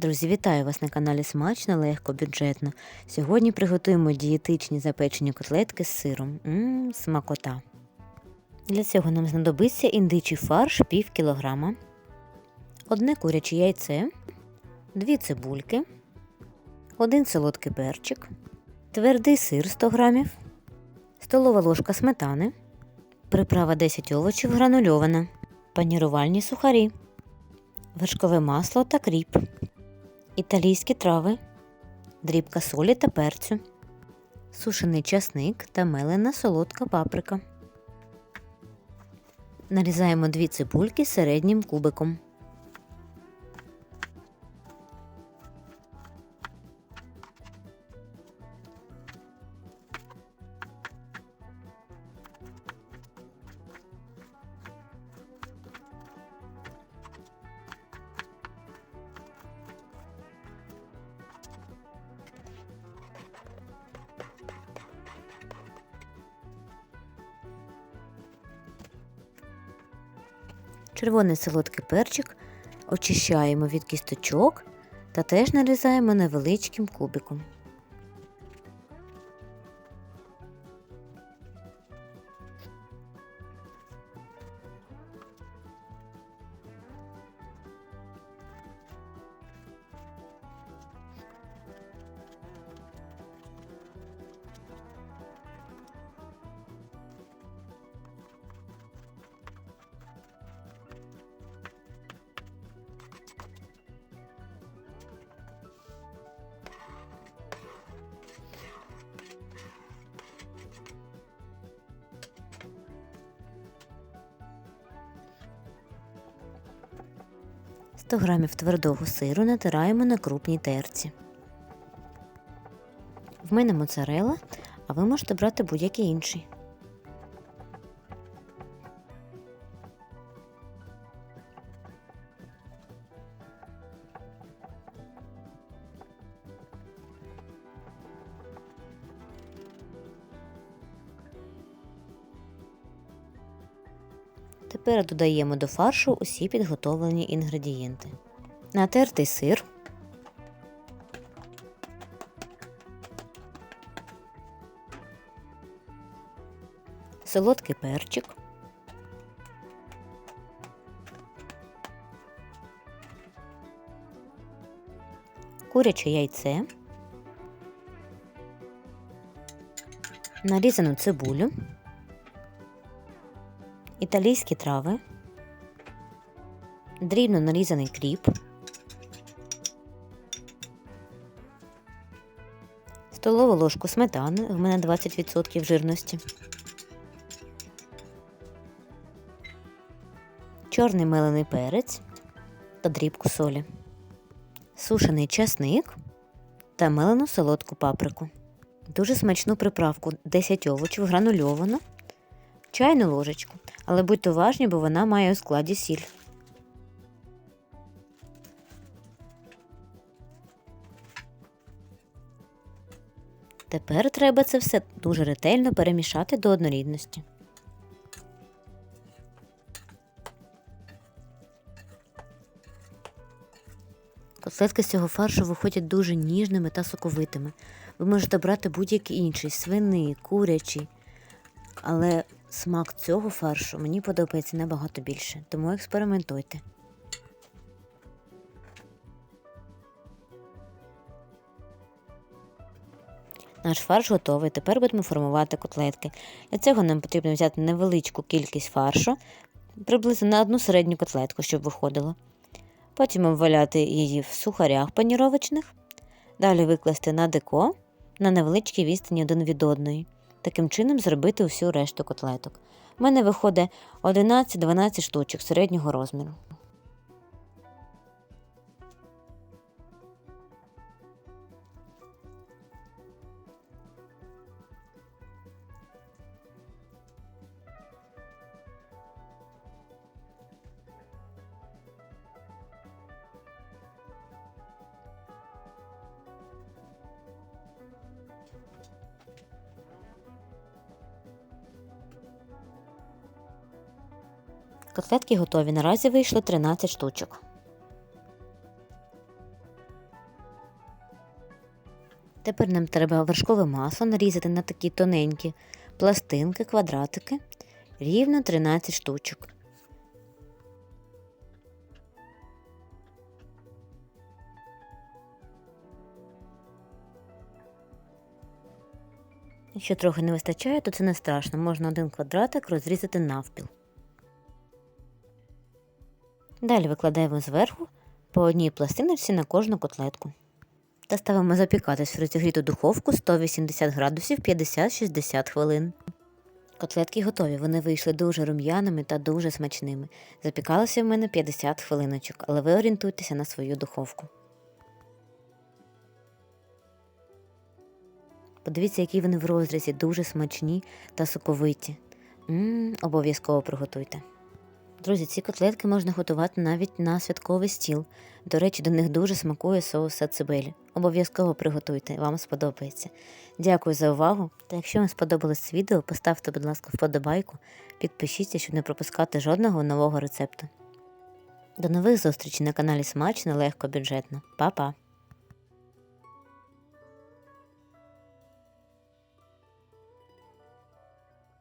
Друзі, вітаю вас на каналі Смачно, легко, бюджетно. Сьогодні приготуємо дієтичні запечені котлетки з сиром. Ммм, смакота. Для цього нам знадобиться індичий фарш пів кілограма, одне куряче яйце, дві цибульки, один солодкий перчик, твердий сир 100 грамів, столова ложка сметани, приправа 10 овочів гранульована, панірувальні сухарі, вершкове масло та кріп, італійські трави, дрібка солі та перцю, сушений часник та мелена солодка паприка. Нарізаємо дві цибульки середнім кубиком. Червоний солодкий перчик очищаємо від кісточок та теж нарізаємо невеличким кубиком. – 100 грамів твердого сиру натираємо на крупній терці. В мене моцарела, а ви можете брати будь-який інший. Тепер додаємо до фаршу усі підготовлені інгредієнти. Натертий сир, солодкий перчик, куряче яйце, нарізану цибулю італійські трави, дрібно нарізаний кріп, столову ложку сметани, в мене 20% жирності, чорний мелений перець та дрібку солі, сушений часник та мелену солодку паприку. Дуже смачну приправку 10 овочів гранульовану, чайну ложечку, але будьте уважні, бо вона має у складі сіль. Тепер треба це все дуже ретельно перемішати до однорідності. Котлетки з цього фаршу виходять дуже ніжними та соковитими. Ви можете брати будь-який інший свиний, курячий, але смак цього фаршу мені подобається набагато більше, тому експериментуйте. Наш фарш готовий. Тепер будемо формувати котлетки. Для цього нам потрібно взяти невеличку кількість фаршу, приблизно на одну середню котлетку, щоб виходило. Потім обваляти її в сухарях паніровочних, далі викласти на деко на невеличкій відстані один від одної. Таким чином зробити усю решту котлеток. У мене виходить 11-12 штучок середнього розміру. Котлетки готові. Наразі вийшло 13 штучок. Тепер нам треба вершкове масло нарізати на такі тоненькі пластинки, квадратики, рівно 13 штучок. Якщо трохи не вистачає, то це не страшно. Можна один квадратик розрізати навпіл. Далі викладаємо зверху по одній пластиночці на кожну котлетку. Та ставимо запікатись в розігріту духовку 180 градусів 50-60 хвилин. Котлетки готові, вони вийшли дуже рум'яними та дуже смачними. Запікалося в мене 50 хвилиночок, але ви орієнтуйтеся на свою духовку. Подивіться, які вони в розрізі, дуже смачні та соковиті. Обов'язково приготуйте. Друзі, ці котлетки можна готувати навіть на святковий стіл. До речі, до них дуже смакує соус сацибелі. Обов'язково приготуйте, вам сподобається. Дякую за увагу. Та якщо вам сподобалось це відео, поставте, будь ласка, вподобайку, підпишіться, щоб не пропускати жодного нового рецепту. До нових зустрічей на каналі Смачно, легко, бюджетно. Па-па!